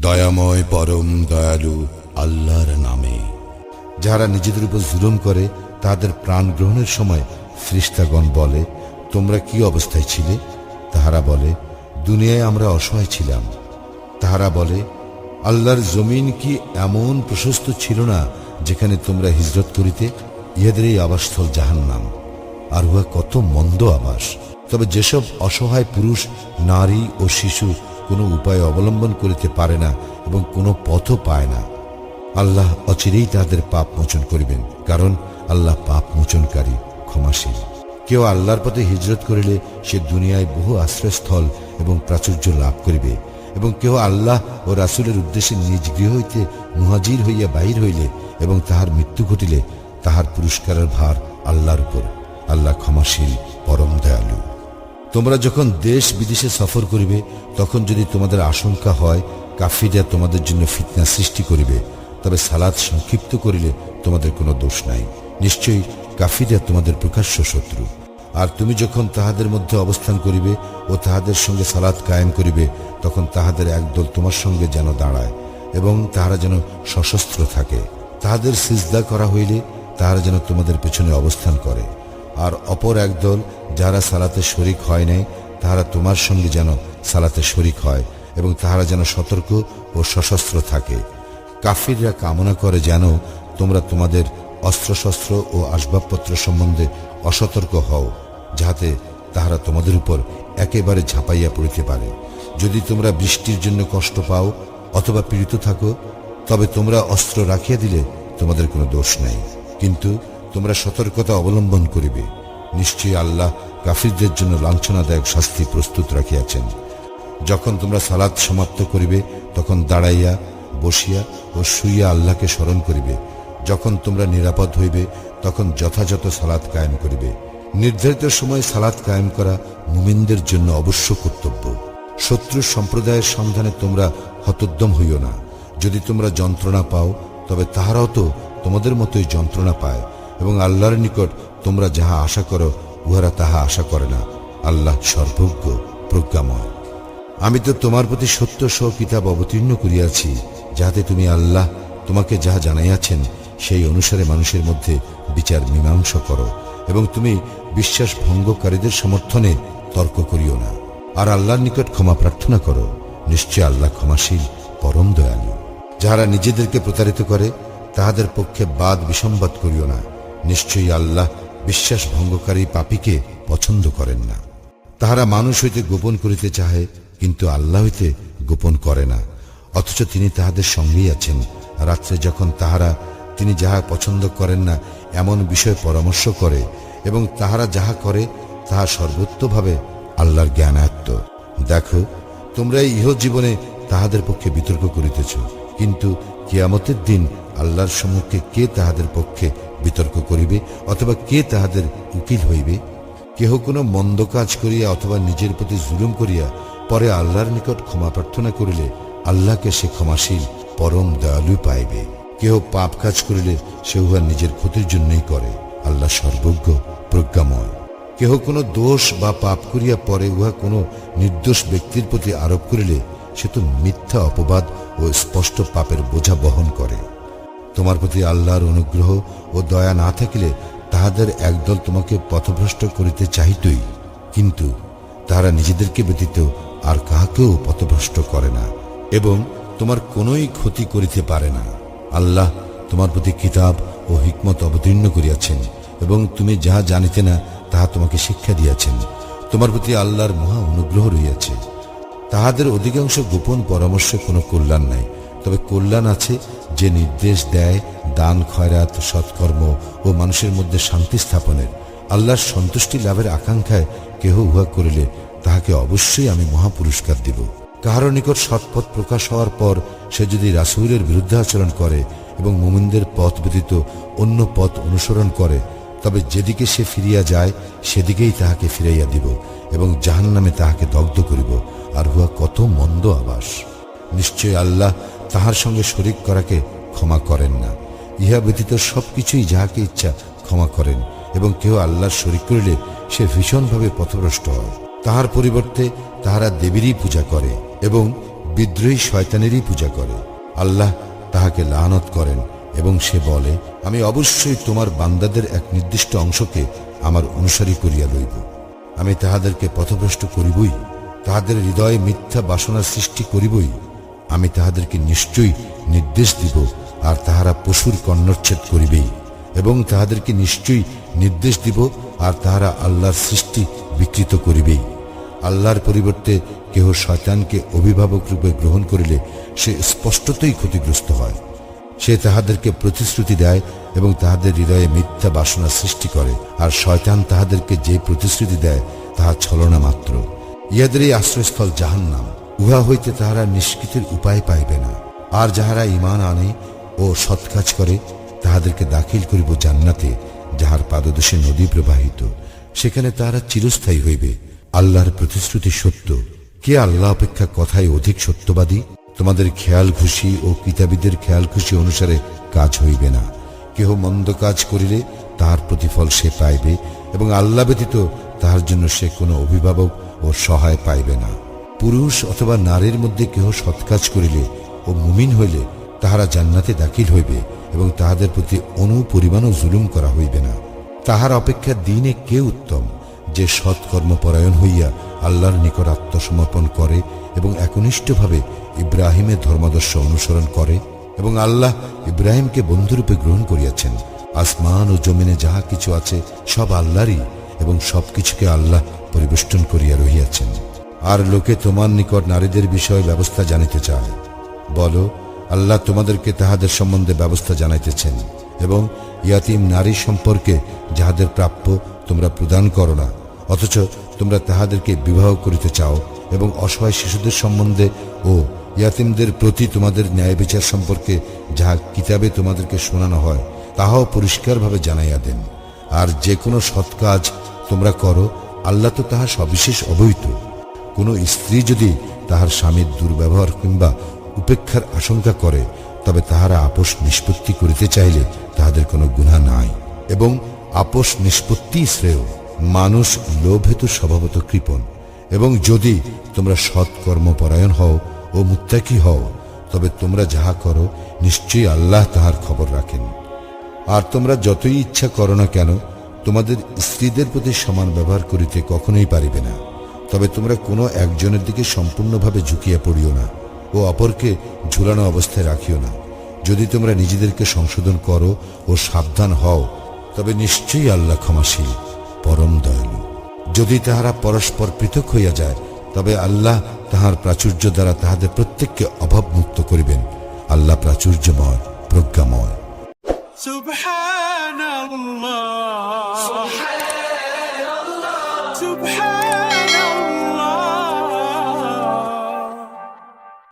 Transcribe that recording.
দয়াময় পরম দয়ালু আল্লাহর নামে। যারা নিজেদের উপর জুলুম করে, তাদের প্রাণ গ্রহণের সময় ফ্রিস্তাগণ বলে, তোমরা কি অবস্থায় ছিলে? তাহারা বলে, দুনিয়ায় আমরা অসহায় ছিলাম। তাহারা বলে, আল্লাহর জমিন কি এমন প্রশস্ত ছিল না, যেখানে তোমরা হিজরত করিতে ইহাদের এই আবাসস্থল জাহান্নাম? আর উহা কত মন্দ আবাস। তবে যেসব অসহায় পুরুষ, নারী ও শিশু কোনো উপায় অবলম্বন করিতে পারে না এবং কোনো পথও পায় না। আল্লাহ অচিরেই তাদের পাপ মোচন করিবেন, কারণ আল্লাহ পাপ মোচনকারী, ক্ষমাশীল। কেউ আল্লাহর পথে হিজরত করিলে সে দুনিয়ায় বহু আশ্রয়স্থল এবং প্রাচুর্য লাভ করিবে এবং কেউ আল্লাহ ও রাসুলের উদ্দেশ্যে নিজ গৃহ হইতে মুহাজির হইয়া বাহির হইলে এবং তাহার মৃত্যু ঘটিলে তাহার পুরস্কারের ভার আল্লাহর উপর। আল্লাহ ক্ষমাশীল, পরম দয়ালু। তোমরা যখন দেশ বিদেশে সফর করিবে, তখন যদি তোমাদের আশঙ্কা হয় কাফিরা তোমাদের জন্য ফিতনা সৃষ্টি করিবে। তবে সালাদ সংক্ষিপ্ত করিলে তোমাদের কোনো দোষ নাই। নিশ্চয়ই কাফিরা তোমাদের প্রকাশ্য শত্রু। আর তুমি যখন তাহাদের মধ্যে অবস্থান করিবে ও তাহাদের সঙ্গে সালাদ কায়েম করিবে, তখন তাহাদের একদল তোমার সঙ্গে যেন দাঁড়ায় এবং তাহারা যেন সশস্ত্র থাকে। তাহাদের সিজদা করা হইলে তাহারা যেন তোমাদের পেছনে অবস্থান করে। আর অপর একদল যারা সালাতে শরিক হয় নাই, তাহারা তোমার সঙ্গে যেন সালাতে শরিক হয় এবং তাহারা যেন সতর্ক ও সশস্ত্র থাকে। কাফিররা কামনা করে যেন তোমরা তোমাদের অস্ত্রশস্ত্র ও আসবাবপত্র সম্বন্ধে অসতর্ক হও, যাহাতে তাহারা তোমাদের উপর একেবারে ঝাঁপাইয়া পড়িতে পারে। যদি তোমরা বৃষ্টির জন্য কষ্ট পাও অথবা পীড়িত থাকো, তবে তোমরা অস্ত্র রাখিয়া দিলে তোমাদের কোনো দোষ নাই। কিন্তু তোমরা সতর্কতা অবলম্বন করিবে। নিশ্চয়ই আল্লাহ কাফিরদের জন্য লাঞ্ছনাদায়ক শাস্তি প্রস্তুত রাখিয়াছেন। যখন তোমরা সালাদ সমাপ্ত করিবে, তখন দাঁড়াইয়া, বসিয়া ও শুইয়া আল্লাহকে স্মরণ করিবে। যখন তোমরা নিরাপদ হইবে, তখন যথাযথ সালাদ কায়েম করিবে। নির্ধারিত সময় সালাদ কায়েম করা মুমিনদের জন্য অবশ্য কর্তব্য। শত্রু সম্প্রদায়ের সন্ধানে তোমরা হতোদ্যম হইও না। যদি তোমরা যন্ত্রণা পাও, তবে তাহারাও তো তোমাদের মতোই যন্ত্রণা পায়। এবং আল্লাহর নিকট তোমরা যাহা আশা করো, উহারা তাহা আশা করে না। আল্লাহ সর্বজ্ঞ, প্রজ্ঞাময়। আমি তো তোমার প্রতি সত্য সহ কিতাব অবতীর্ণ করিয়াছি, যাহাতে তুমি আল্লাহ তোমাকে যাহা জানাইয়াছেন, সেই অনুসারে মানুষের মধ্যে বিচার মীমাংসা করো এবং তুমি বিশ্বাস ভঙ্গকারীদের সমর্থনে তর্ক করিও না। আর আল্লাহর নিকট ক্ষমা প্রার্থনা করো, নিশ্চয় আল্লাহ ক্ষমাশীল, পরম দয়ালু। যাহারা নিজেদেরকে প্রতারিত করে, তাহাদের পক্ষে বাদ বিসম্বাদ করিও না। নিশ্চয়ই আল্লাহ বিশ্বাস ভঙ্গকারী পাপীকে পছন্দ করেন না। তাহারা মানুষ হইতে গোপন করিতে চাহে, কিন্তু আল্লাহ হইতে গোপন করে না। অথচ তিনি তাহাদের সঙ্গেই আছেন। রাত্রে যখন তাহারা, তিনি যাহা পছন্দ করেন না, এমন বিষয়ে পরামর্শ করে এবং তাহারা যাহা করে, তাহা সর্বোত্তভাবে আল্লাহর জ্ঞানায়ত্ত। দেখো, তোমরা ইহ জীবনে তাহাদের পক্ষে বিতর্ক করিতেছ, কিন্তু কিয়ামতের দিন আল্লাহর সম্মুখে কে তাহাদের পক্ষে বিতর্ক করিবে, অথবা কে তাহাদের উকিল হইবে? কেহ কোনো মন্দ কাজ করিয়া অথবা নিজের প্রতি জুলুম করিয়া পরে আল্লাহর নিকট ক্ষমা প্রার্থনা করিলে আল্লাহকে সে ক্ষমাশীল, পরম দয়ালু পাইবে। কেহ পাপ কাজ করিলে সে উহা নিজের ক্ষতির জন্যই করে। আল্লাহ সর্বজ্ঞ, প্রজ্ঞাময়। কেহ কোনো দোষ বা পাপ করিয়া পরে উহা কোনো নির্দোষ ব্যক্তির প্রতি আরোপ করিলে সে তো মিথ্যা অপবাদ ও স্পষ্ট পাপের বোঝা বহন করে। তোমার প্রতি আল্লাহর অনুগ্রহ ও দয়া না থাকিলে তাহাদের একদল তোমাকে পথভ্রষ্ট করিতে চাহিতই। কিন্তু তাহারা নিজেদেরকে ব্যতীত আর কাহাকেও পথভ্রষ্ট করে না এবং তোমার কোনোই ক্ষতি করিতে পারে না। আল্লাহ তোমার প্রতি কিতাব ও হিকমত অবতীর্ণ করিয়াছেন এবং তুমি যাহা জানিতে না, তাহা তোমাকে শিক্ষা দিয়াছেন। তোমার প্রতি আল্লাহর মহা অনুগ্রহ রইয়াছে তাহাদের অধিকাংশ গোপন পরামর্শে কোনো কল্যাণ নাই, তবে কল্যাণ আছে যে নির্দেশ দেয়, দান, খয়রাত, সৎকর্ম ও মানুষের মধ্যে শান্তি স্থাপনের। আল্লাহর সন্তুষ্টি লাভের আকাঙ্ক্ষায় কেহ উহা করিলে তাহাকে অবশ্যই আমি মহাপুরস্কার দিব। কাহার নিকট সৎপথ প্রকাশ হওয়ার পর সে যদি রাসুলের বিরুদ্ধে আচরণ করে এবং মুমিনদের পথ ব্যতীত অন্য পথ অনুসরণ করে, তবে যেদিকে সে ফিরিয়া যায়, সেদিকেই তাহাকে ফিরাইয়া দিব এবং জাহান নামে তাহাকে দগ্ধ করিব, আর হুয়া কত মন্দ আবাস। নিশ্চয় আল্লাহ তাহার সঙ্গে শরিক করাকে ক্ষমা করেন না। ইহা ব্যতীত সবকিছুই যাহাকে ইচ্ছা ক্ষমা করেন এবং কেউ আল্লাহর শরিক করিলে সে ভীষণভাবে পথভ্রষ্ট হয়। তাহার পরিবর্তে তাহারা দেবীরই পূজা করে এবং বিদ্রোহী শয়তানেরই পূজা করে। আল্লাহ তাহাকে লানত করেন এবং সে বলে, আমি অবশ্যই তোমার বান্দাদের এক নির্দিষ্ট অংশকে আমার অনুসারী করিয়া লইব। আমি তাহাদেরকে পথভ্রষ্ট করিবই, তাহাদের হৃদয়ে মিথ্যা বাসনা সৃষ্টি করিবই আমি তাহাদেরকে নিশ্চয়ই নির্দেশ দিব, আর তাহারা পশুর কর্ণচ্ছেদ করিবেই। এবং তাহাদেরকে নিশ্চয়ই নির্দেশ দিব, আর তাহারা আল্লাহর সৃষ্টি বিকৃত করিবেই। আল্লাহর পরিবর্তে কেহ শয়তানকে অভিভাবক রূপে গ্রহণ করিলে সে স্পষ্টতই ক্ষতিগ্রস্ত হয়। সে তাহাদেরকে প্রতিশ্রুতি দেয় এবং তাহাদের হৃদয়ে মিথ্যা বাসনা সৃষ্টি করে, আর শয়তান তাহাদেরকে যে প্রতিশ্রুতি দেয়, তাহা ছলনা মাত্র। ইহাদের এই আশ্রয়স্থল জাহান্নাম। উহা হইতে তাহারা নিষ্কৃতির উপায় পাইবে না। আর যাহারা ইমান আনে ও সৎ কাজ করে, তাহাদেরকে দাখিল করিব জান্নাতে, যাহার পাদদেশে নদী প্রবাহিত। সেখানে তাহারা চিরস্থায়ী হইবে। আল্লাহর প্রতিশ্রুতি সত্য। কে আল্লাহ অপেক্ষা কথায় অধিক সত্যবাদী? তোমাদের খেয়াল খুশি ও কিতাবীদের খেয়াল খুশি অনুসারে কাজ হইবে না। কেহ মন্দ কাজ করিলে তাহার প্রতিফল সে পাইবে, এবং আল্লাহ ব্যতীত তাহার জন্য সে কোনো অভিভাবক ও সহায় পাইবে না। পুরুষ অথবা নারীর মধ্যে কেহ সৎকাজ করিলে ও মুমিন হইলে তাহারা জান্নাতে দাখিল হইবে এবং তাহাদের প্রতি অনু পরিমাণও জুলুম করা হইবে না। তাহার অপেক্ষা দিনে কে উত্তম যে সৎকর্মপরায়ণ হইয়া আল্লাহর নিকট আত্মসমর্পণ করে এবং একনিষ্ঠভাবে ইব্রাহিমের ধর্মাদর্শ অনুসরণ করে এবং আল্লাহ ইব্রাহিমকে বন্ধুরূপে গ্রহণ করিয়াছেন। আসমান ও জমিনে যাহা কিছু আছে সব আল্লাহরই এবং সব কিছুকে আল্লাহ পরিবেষ্টন করিয়া রহিয়াছেন। আর লোকে তোমার নিকট নারীদের বিষয়ে ব্যবস্থা জানিতে চায়। বলো, আল্লাহ তোমাদেরকে তাহাদের সম্বন্ধে ব্যবস্থা জানাইতেছেন এবং ইয়াতিম নারী সম্পর্কে যাহাদের প্রাপ্য তোমরা প্রদান করো না, অথচ তোমরা তাহাদেরকে বিবাহ করিতে চাও এবং অসহায় শিশুদের সম্বন্ধে ও ইয়াতিমদের প্রতি তোমাদের ন্যায় বিচার সম্পর্কে যাহা কিতাবে তোমাদেরকে শোনানো হয়, তাহাও পরিষ্কারভাবে জানাইয়া দেন। আর যে কোনো সৎ কাজ তোমরা করো, আল্লাহ তো তাহা সবিশেষ অবহিত কোনো স্ত্রী যদি তাহার স্বামীর দুর্ব্যবহার কিংবা উপেক্ষার আশঙ্কা করে, তবে তাহারা আপোষ নিষ্পত্তি করিতে চাইলে তাহাদের কোনো গুণা নাই। এবং আপোষ নিষ্পত্তি শ্রেয়, মানুষ লোভ হেতু স্বভাবত কৃপণ। এবং যদি তোমরা সৎকর্মপরায়ণ হও ও মুত্তাকি হও, তবে তোমরা যাহা করো, নিশ্চয়ই আল্লাহ তাহার খবর রাখেন। আর তোমরা যতই ইচ্ছা করো না কেন, তোমাদের স্ত্রীদের প্রতি সমান ব্যবহার করিতে কখনোই পারিবে না। তবে তোমরা কোনো একজনের দিকে সম্পূর্ণভাবে ঝুঁকিয়ে পড়িও না ও অপরকে ঝুলানো অবস্থায় রাখিও না। যদি তোমরা নিজেদেরকে সংশোধন করো ও সাবধান হও তবে নিশ্চয়ই আল্লাহ ক্ষমাশীল পরম দয়ালু। যদি তাহারা পরস্পর পৃথক হইয়া যায় তবে আল্লাহ তাহার প্রাচুর্য দ্বারা তাহাদের প্রত্যেককে অভাবমুক্ত করিবেন। আল্লাহ প্রাচুর্যময় প্রজ্ঞাময়।